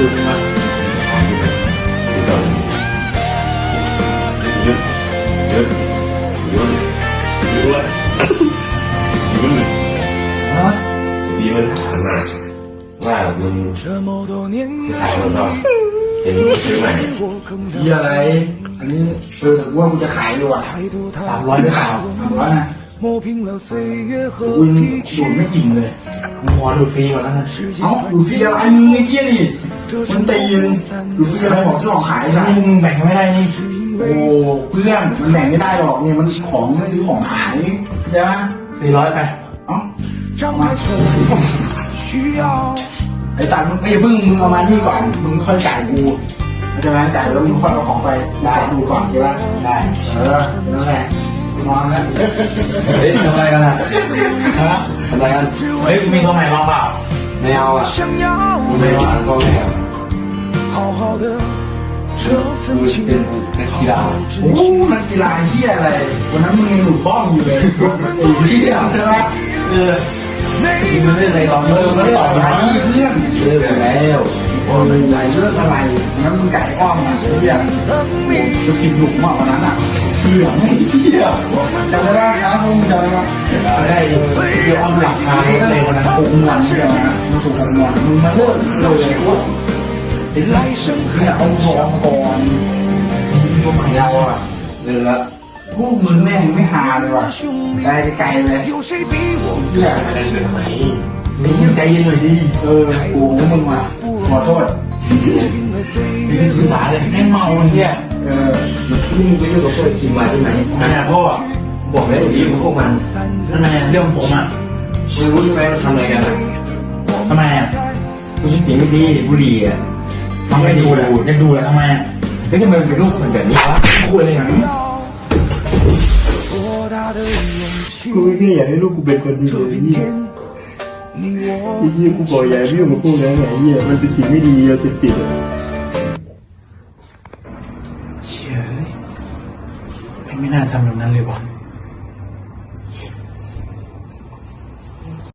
คือไหมวะ ยุดยุดยุดยุดยุดยุด ฮะ บีมันถามมาว่ามึง 这么多年 ถามมันว่าเห็นซื้อใหม่ 我更 เฮียอะไร อันนี้เออแต่ว่ากูจะขายอยู่อ่ะ 态度 สาม 太 ร้อยหรือเปล่า ถามว่านะ 磨平了岁月 กู 和 ยัง 脾 ดู 气 ดไม่อิ่มเลย มึงขอดูด มึงตีนหรือเพื่อนของที่ออกหายใช่ไหมมึงแบ่งไม่ได้นี่โอ้เพื่อนมันแบ่งไม่ได้หรอกเนี่ยมันของซื้อของหายใช่ไหมสี่ร้อยไปเอ้ามาไอ้ตันมึงไอ้พึ่งมึงเอามานี่ก่อนมึงค่อยจ่ายกูใช่ไหมจ่ายแล้วมึงค่อยเอาของไปได้กูก่อนใช่ไหมได้เออนั่นแหละนอนแล้วเฮ้ยทำไรกันอะฮะทำไรกันเฮ้ยมีตรงไหนลองเปล่าไม่เอาอะไม่เอาก็ไม่เอา 好好的这份 ดู 情 เป็นนักกีฬา โอ้นักกีฬาเฮียอะไรวันนั้นมึงยังหลุดบ้องอยู่เลยไอ้เฮียใช่ไหม เออมันไม่ได้อะไรลอง เอ เอ อ อ มั มัน น ไม่ ไม่ ต่ ต่ อ อ ไป ไป เพื่อน เลิกแล้ว โอ้ยใส่เลือดอะไรงั้นมึงไก่อ้อมอ่ะไอ้เฮีย 等你 จะสิบหลุมอ่ะวันนั้นอ่ะเหี้ยไม่เฮียจำได้ไหมครับมึงจำได้ไหม ได้เดี๋ยวเอาหลักฐาน ไอ้ ใน เรื่อง วันนั้น ถูกงอนใช่ไหมมึงถูกงอนมึงมาเลิกเลยไอ้เรื่อง 来生ให้เอาทองก่อนพวกเราอะเดือดพวกมึงแม่งไม่หาเลยว่ะไกลไกลเลยเดือดอะไรเดือดหมนี่ใเย็นหน่อยดิเออกูนึกมึงว่ะขอโทษเป็นภาษาเลยแม่งเมาเนี่ยเออนี่มึงไปอยู่กับพวกจิมมาที่ไหนนะพ่อบอกแล้วอย่ายุ่งพวกมันทำไมเรื่องผมอะมึงรู้ใช่ไหมว่าทำอะไรกันอะทำไมอะคุณเสียงไม่ดีบุหรี่อะ มันไม่ดูเลยยังดูเลยทำไมอะเฮ้ยทำไมมันเป็นรูปเหมือนแบบนี้วะคุยอะไรอย่างนี้กูไม่แค่อยากให้ลูกกูเป็นคนดีเลยนี่ไอ้ยี่กูบอกยายไม่ยุ่งกัพวกนั้นไงยี่มันเป็นสิ่งไม่ดีเราติดติดไม่น่าทำแบบนั้นเลยวะ